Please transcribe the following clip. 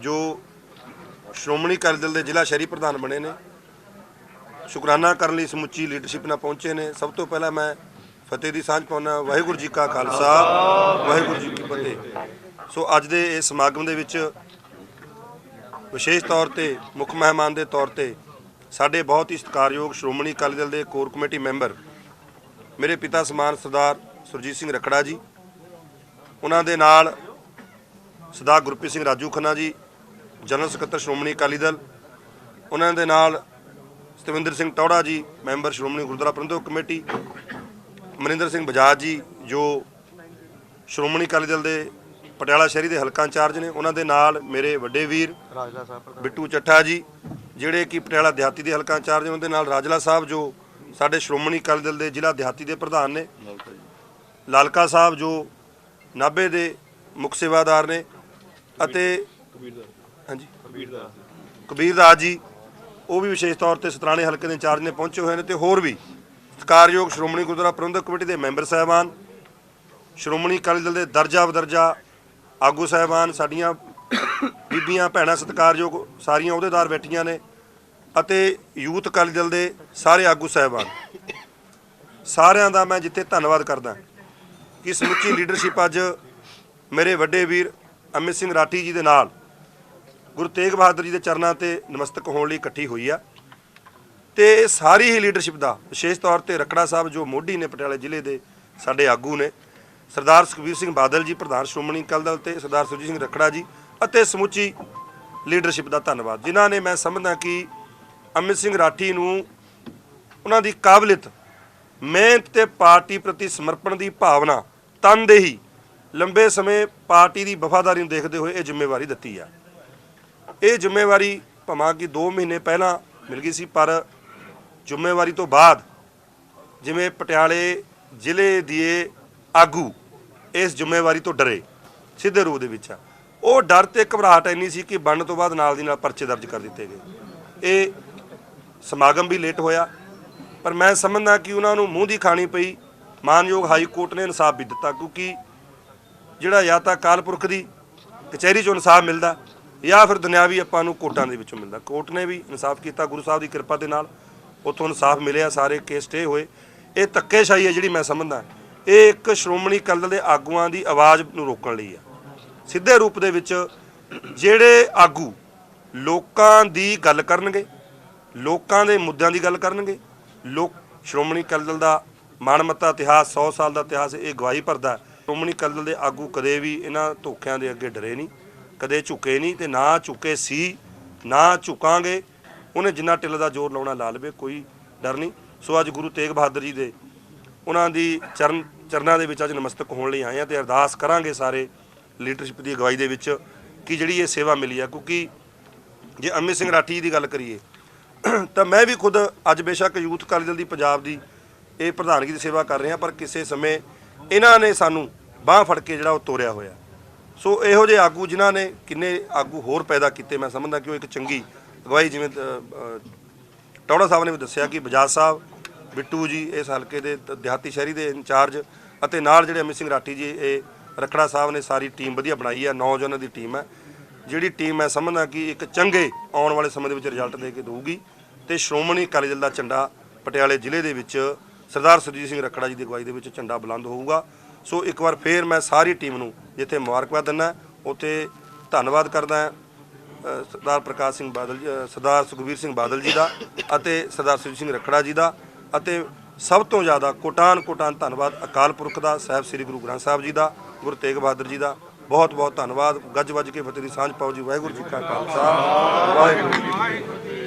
ਜੋ ਸ਼੍ਰੋਮਣੀ ਅਕਾਲੀ ਦਲ ਦੇ ਜ਼ਿਲ੍ਹਾ ਸ਼ਹਿਰੀ ਪ੍ਰਧਾਨ ਬਣੇ ਨੇ, ਸ਼ੁਕਰਾਨਾ ਕਰਨ ਲਈ ਸਮੁੱਚੀ ਲੀਡਰਸ਼ਿਪ ਨਾਲ ਪਹੁੰਚੇ ਨੇ। ਸਭ ਤੋਂ ਪਹਿਲਾਂ ਮੈਂ ਫਤਿਹ ਦੀ ਸਾਂਝ ਪਾਉਣਾ ਵਾਹਿਗੁਰੂ ਜੀ ਕਾ ਖਾਲਸਾ, ਵਾਹਿਗੁਰੂ ਜੀ ਕੀ ਫਤਿਹ। ਸੋ ਅੱਜ ਦੇ ਇਸ ਸਮਾਗਮ ਦੇ ਵਿੱਚ ਵਿਸ਼ੇਸ਼ ਤੌਰ ਤੇ, ਮੁੱਖ ਮਹਿਮਾਨ ਦੇ ਤੌਰ ਤੇ ਸਾਡੇ ਬਹੁਤ ਹੀ ਸਤਿਕਾਰਯੋਗ ਸ਼੍ਰੋਮਣੀ ਅਕਾਲੀ ਦਲ ਦੇ ਕੋਰ ਕਮੇਟੀ ਮੈਂਬਰ ਮੇਰੇ ਪਿਤਾ ਸਮਾਨ ਸਰਦਾਰ ਸੁਰਜੀਤ ਸਿੰਘ ਰਖੜਾ ਜੀ, ਉਹਨਾਂ ਦੇ ਨਾਲ ਸਰਦਾਰ ਗੁਰਪ੍ਰੀਤ ਸਿੰਘ ਰਾਜੂ ਖੰਨਾ ਜੀ ਜਨਰਲ ਸਕੱਤਰ ਸ਼੍ਰੋਮਣੀ ਅਕਾਲੀ ਦਲ ਉਹਨਾਂ ਦੇ ਨਾਲ ਸਤਵਿੰਦਰ ਸਿੰਘ ਟੌੜਾ ਜੀ ਮੈਂਬਰ ਸ਼੍ਰੋਮਣੀ ਗੁਰਦੁਆਰਾ ਪ੍ਰਬੰਧਕ ਕਮੇਟੀ ਮਨਿੰਦਰ ਸਿੰਘ ਬਜਾਜ ਜੀ ਜੋ ਸ਼੍ਰੋਮਣੀ ਅਕਾਲੀ ਦਲ ਦੇ ਪਟਿਆਲਾ ਸ਼ਹਿਰੀ ਦੇ ਹਲਕਾ ਇੰਚਾਰਜ ਨੇ ਉਹਨਾਂ ਦੇ ਨਾਲ ਮੇਰੇ ਵੱਡੇ ਵੀਰ ਰਾਜਲਾ ਸਾਹਿਬ ਬਿੱਟੂ ਚੱਠਾ ਜੀ ਜਿਹੜੇ ਕਿ ਪਟਿਆਲਾ ਦਿਹਾਤੀ ਦੇ ਹਲਕਾ ਇੰਚਾਰਜ ਨੇ ਉਹਨਾਂ ਦੇ ਨਾਲ ਰਾਜਲਾ ਸਾਹਿਬ ਜੋ ਸਾਡੇ ਸ਼੍ਰੋਮਣੀ ਅਕਾਲੀ ਦਲ ਦੇ ਜ਼ਿਲ੍ਹਾ ਦਿਹਾਤੀ ਦੇ ਪ੍ਰਧਾਨ ਨੇ ਲਾਲਕਾ ਸਾਹਿਬ ਜੋ ਨਾਭੇ ਦੇ ਮੁੱਖ ਸੇਵਾਦਾਰ ਨੇ ਅਤੇ ਹਾਂਜੀ। ਕਬੀਰ ਦਾਸ। ਜੀ ਉਹ ਵੀ ਵਿਸ਼ੇਸ਼ ਤੌਰ ਤੇ ਸਤਰਾਣੇ ਹਲਕੇ ਦੇ ਇੰਚਾਰਜ ਨੇ ਪਹੁੰਚੇ ਹੋਏ ਨੇ ਤੇ ਹੋਰ ਵੀ ਸਤਿਕਾਰਯੋਗ ਸ਼੍ਰੋਮਣੀ ਗੁਰਦੁਆਰਾ ਪ੍ਰਬੰਧਕ ਕਮੇਟੀ ਦੇ ਮੈਂਬਰ ਸਾਹਿਬਾਨ ਸ਼੍ਰੋਮਣੀ ਅਕਾਲੀ ਦਲ ਦੇ ਦਰਜਾ ਬਦਰਜਾ ਆਗੂ ਸਾਹਿਬਾਨ ਸਾਡੀਆਂ ਬੀਬੀਆਂ ਭੈਣਾਂ ਸਤਿਕਾਰਯੋਗ ਸਾਰੀਆਂ ਅਹੁਦੇਦਾਰ ਬੈਠੀਆਂ ਨੇ ਅਤੇ ਯੂਥ ਅਕਾਲੀ ਦਲ ਦੇ ਸਾਰੇ ਆਗੂ ਸਾਹਿਬਾਨ। ਸਾਰਿਆਂ ਦਾ ਮੈਂ ਜਿੱਥੇ ਧੰਨਵਾਦ ਕਰਦਾ ਕਿ ਸਮੁੱਚੀ ਲੀਡਰਸ਼ਿਪ ਅੱਜ ਮੇਰੇ ਵੱਡੇ ਵੀਰ ਅਮਿਤ ਸਿੰਘ ਰਾਠੀ ਜੀ ਦੇ ਨਾਲ ਗੁਰੂ ਤੇਗ ਬਹਾਦਰ ਜੀ ਦੇ ਚਰਨਾਂ ਤੇ ਨਮਸਤਕ ਹੋਣ ਲਈ ਇਕੱਠੀ ਹੋਈ ਆ। ਤੇ ਇਹ ਸਾਰੀ ਹੀ ਲੀਡਰਸ਼ਿਪ ਦਾ ਵਿਸ਼ੇਸ਼ ਤੌਰ ਤੇ ਰਕੜਾ ਸਾਹਿਬ ਜੋ ਮੋਢੀ ਨੇ ਪਟਿਆਲੇ ਜ਼ਿਲ੍ਹੇ ਦੇ ਸਾਡੇ ਆਗੂ ਨੇ, ਸਰਦਾਰ ਸੁਖਬੀਰ ਸਿੰਘ ਬਾਦਲ ਜੀ, ਪ੍ਰਧਾਨ ਸ਼੍ਰੋਮਣੀ ਅਕਾਲੀ ਦਲ ਤੇ ਸਰਦਾਰ ਸੁਰਜੀਤ ਸਿੰਘ ਰਕੜਾ ਜੀ ਅਤੇ ਸਮੁੱਚੀ ਲੀਡਰਸ਼ਿਪ ਦਾ ਧੰਨਵਾਦ। ਜਿਨ੍ਹਾਂ ਨੇ ਮੈਂ ਸਮਝਦਾ ਕਿ ਅਮਿਤ ਸਿੰਘ ਰਾਠੀ ਨੂੰ ਉਹਨਾਂ ਦੀ ਕਾਬਲੀਅਤ, ਮਿਹਨਤ ਤੇ ਪਾਰਟੀ ਪ੍ਰਤੀ ਸਮਰਪਣ ਦੀ ਭਾਵਨਾ ਤਨਦੇਹੀ ਲੰਬੇ ਸਮੇਂ ਪਾਰਟੀ ਦੀ ਵਫਾਦਾਰੀ ਨੂੰ ਦੇਖਦੇ ਹੋਏ ਇਹ ਜ਼ਿੰਮੇਵਾਰੀ ਦਿੱਤੀ ਆ। ਇਹ ਜ਼ਿੰਮੇਵਾਰੀ ਭਾਵੇਂ ਕਿ 2 ਮਹੀਨੇ ਪਹਿਲਾਂ ਮਿਲ ਗਈ ਸੀ, ਪਰ ਜ਼ਿੰਮੇਵਾਰੀ ਤੋਂ ਬਾਅਦ ਜਿਵੇਂ ਪਟਿਆਲੇ ਜ਼ਿਲ੍ਹੇ ਦੀ ਆਗੂ ਇਸ ਜ਼ਿੰਮੇਵਾਰੀ ਤੋਂ ਡਰੇ, ਸਿੱਧੇ ਰੂਪ ਦੇ ਵਿੱਚ ਆ। ਉਹ ਡਰ ਤੇ ਘਬਰਾਹਟ ਇੰਨੀ ਸੀ ਕਿ ਬਣਨ ਤੋਂ ਬਾਅਦ ਨਾਲ ਦੀ ਨਾਲ ਪਰਚੇ ਦਰਜ ਕਰ ਦਿੱਤੇ ਗਏ। ਇਹ ਸਮਾਗਮ ਵੀ ਲੇਟ ਹੋਇਆ, ਪਰ ਮੈਂ ਸਮਝਦਾ ਕਿ ਉਹਨਾਂ ਨੂੰ ਮੂੰਹ ਦੀ ਖਾਣੀ ਪਈ। ਮਾਨਯੋਗ ਹਾਈ ਕੋਰਟ ਨੇ ਇਨਸਾਫ ਵੀ ਦਿੱਤਾ, ਕਿਉਂਕਿ ਜਿਹੜਾ ਜਾਂ ਤਾਂ ਕਾਲਪੁਰਖ ਦੀ ਕਚਹਿਰੀ ਚੋਂ ਇਨਸਾਫ ਮਿਲਦਾ ਜਾਂ ਫਿਰ ਦੁਨਿਆਵੀ ਆਪਾਂ ਨੂੰ ਕੋਰਟਾਂ ਦੇ ਵਿੱਚੋਂ ਮਿਲਦਾ। ਕੋਰਟ ਨੇ ਵੀ ਇਨਸਾਫ ਕੀਤਾ, ਗੁਰੂ ਸਾਹਿਬ ਦੀ ਕਿਰਪਾ ਦੇ ਨਾਲ ਉੱਥੋਂ ਇਨਸਾਫ ਮਿਲਿਆ, ਸਾਰੇ ਕੇਸ ਸਟੇ ਹੋਏ। ਇਹ ਧੱਕੇਸ਼ਾਹੀ ਹੈ ਜਿਹੜੀ ਮੈਂ ਸਮਝਦਾ। ਇਹ ਇੱਕ ਸ਼੍ਰੋਮਣੀ ਅਕਾਲੀ ਦਲ ਦੇ ਆਗੂਆਂ ਦੀ ਆਵਾਜ਼ ਨੂੰ ਰੋਕਣ ਲਈ ਆ ਸਿੱਧੇ ਰੂਪ ਦੇ ਵਿੱਚ ਜਿਹੜੇ ਆਗੂ ਲੋਕਾਂ ਦੀ ਗੱਲ ਕਰਨਗੇ, ਲੋਕਾਂ ਦੇ ਮੁੱਦਿਆਂ ਦੀ ਗੱਲ ਕਰਨਗੇ, ਲੋਕ ਸ਼੍ਰੋਮਣੀ ਅਕਾਲੀ ਦਲ ਦਾ ਮਾਣਮੱਤਾ ਇਤਿਹਾਸ 100 ਸਾਲ ਦਾ ਇਤਿਹਾਸ ਇਹ ਗਵਾਹੀ ਭਰਦਾ ਸ਼੍ਰੋਮਣੀ ਅਕਾਲੀ ਦਲ ਦੇ ਆਗੂ ਕਦੇ ਵੀ ਇਹਨਾਂ ਧੋਖਿਆਂ ਦੇ ਅੱਗੇ ਡਰੇ ਨਹੀਂ। ਕਦੇ ਝੁਕੇ ਨਹੀਂ ਤੇ ਨਾ ਝੁਕੇ ਸੀ, ਨਾ ਝੁਕਾਂਗੇ। ਉਹਨੇ ਜਿੰਨਾ ਟਿੱਲ ਦਾ ਜ਼ੋਰ ਲਾਉਣਾ ਲਾ ਲਵੇ, ਕੋਈ ਡਰ ਨਹੀਂ। ਸੋ ਅੱਜ ਗੁਰੂ ਤੇਗ ਬਹਾਦਰ ਜੀ ਦੇ ਉਹਨਾਂ ਦੀ ਚਰਨ, ਚਰਨਾਂ ਦੇ ਵਿੱਚ ਅੱਜ ਨਮਸਤਕ ਹੋਣ ਲਈ ਆਏ ਆ ਤੇ ਅਰਦਾਸ ਕਰਾਂਗੇ ਸਾਰੇ ਲੀਡਰਸ਼ਿਪ ਦੀ ਅਗਵਾਈ ਦੇ ਵਿੱਚ ਕਿ ਜਿਹੜੀ ਇਹ ਸੇਵਾ ਮਿਲੀ ਆ, ਕਿਉਂਕਿ ਜੇ ਅਮਿਤ ਸਿੰਘ ਰਾਠੀ ਜੀ ਦੀ ਗੱਲ ਕਰੀਏ, ਤਾਂ ਮੈਂ ਵੀ ਖੁਦ ਅੱਜ ਬੇਸ਼ੱਕ ਯੂਥ ਅਕਾਲੀ ਦਲ ਦੀ ਪੰਜਾਬ ਦੀ ਇਹ ਪ੍ਰਧਾਨਗੀ ਦੀ ਸੇਵਾ ਕਰ ਰਿਹਾ, ਪਰ ਕਿਸੇ ਸਮੇਂ ਇਹਨਾਂ ਨੇ ਸਾਨੂੰ ਬਾਹ ਫੜ ਕੇ ਜਿਹੜਾ ਉਹ ਤੋਰਿਆ ਹੋਇਆ। ਸੋ ਇਹੋ ਜਿਹੇ ਆਗੂ ਜਿਨ੍ਹਾਂ ਨੇ ਕਿੰਨੇ ਆਗੂ ਹੋਰ ਪੈਦਾ ਕੀਤੇ, ਮੈਂ ਸਮਝਦਾ ਕਿ ਉਹ ਇੱਕ ਚੰਗੀ ਅਗਵਾਈ ਜਿਵੇਂ ਟੌੜਾ ਸਾਹਿਬ ਨੇ ਵੀ ਦੱਸਿਆ ਕਿ ਬਜਾਜ ਸਾਹਿਬ, ਬਿੱਟੂ ਜੀ, ਇਸ ਹਲਕੇ ਦੇ ਦਿਹਾਤੀ ਸ਼ਹਿਰੀ ਦੇ ਇੰਚਾਰਜ ਅਤੇ ਨਾਲ ਜਿਹੜੇ ਅਮਿਤ ਸਿੰਘ ਰਾਠੀ ਜੀ, ਇਹ ਰਖੜਾ ਸਾਹਿਬ ਨੇ ਸਾਰੀ ਟੀਮ ਵਧੀਆ ਬਣਾਈ ਹੈ, ਨੌਜਵਾਨਾਂ ਦੀ ਟੀਮ ਹੈ। ਜਿਹੜੀ ਟੀਮ ਮੈਂ ਸਮਝਦਾ ਕਿ ਇੱਕ ਚੰਗੇ ਆਉਣ ਵਾਲੇ ਸਮੇਂ ਦੇ ਵਿੱਚ ਰਿਜ਼ਲਟ ਦੇ ਕੇ ਦਊਗੀ ਤੇ ਸ਼੍ਰੋਮਣੀ ਅਕਾਲੀ ਦਲ ਦਾ ਝੰਡਾ ਪਟਿਆਲੇ ਜ਼ਿਲ੍ਹੇ ਦੇ ਵਿੱਚ ਸਰਦਾਰ ਸੁਰਜੀਤ ਸਿੰਘ ਰਖੜਾ ਜੀ ਦੀ ਅਗਵਾਈ ਦੇ ਵਿੱਚ ਝੰਡਾ ਬੁਲੰਦ ਹੋਊਗਾ। ਸੋ ਇੱਕ ਵਾਰ ਫੇਰ ਮੈਂ ਸਾਰੀ ਟੀਮ ਨੂੰ ਜਿੱਥੇ ਮੁਬਾਰਕਬਾਦ ਦਿੰਦਾ, ਉੱਥੇ ਧੰਨਵਾਦ ਕਰਦਾ ਸਰਦਾਰ ਪ੍ਰਕਾਸ਼ ਸਿੰਘ ਬਾਦਲ ਸਰਦਾਰ ਸੁਖਬੀਰ ਸਿੰਘ ਬਾਦਲ ਜੀ ਦਾ ਅਤੇ ਸਰਦਾਰ ਸੁਰਜੀਤ ਸਿੰਘ ਰਖੜਾ ਜੀ ਦਾ ਅਤੇ ਸਭ ਤੋਂ ਜ਼ਿਆਦਾ ਕੋਟਾਨ ਕੋਟਾਨ ਧੰਨਵਾਦ ਅਕਾਲ ਪੁਰਖ ਦਾ, ਸਾਹਿਬ ਸ੍ਰੀ ਗੁਰੂ ਗ੍ਰੰਥ ਸਾਹਿਬ ਜੀ ਦਾ, ਗੁਰੂ ਤੇਗ ਬਹਾਦਰ ਜੀ ਦਾ। ਬਹੁਤ ਬਹੁਤ ਧੰਨਵਾਦ। ਗੱਜ ਵੱਜ ਕੇ ਫਤਿਹ ਦੀ ਸਾਂਝ ਪਾਓ ਜੀ। ਵਾਹਿਗੁਰੂ ਜੀ ਕਾ ਖਾਲਸਾ। ਵਾਹਿਗੁਰੂ ਜੀ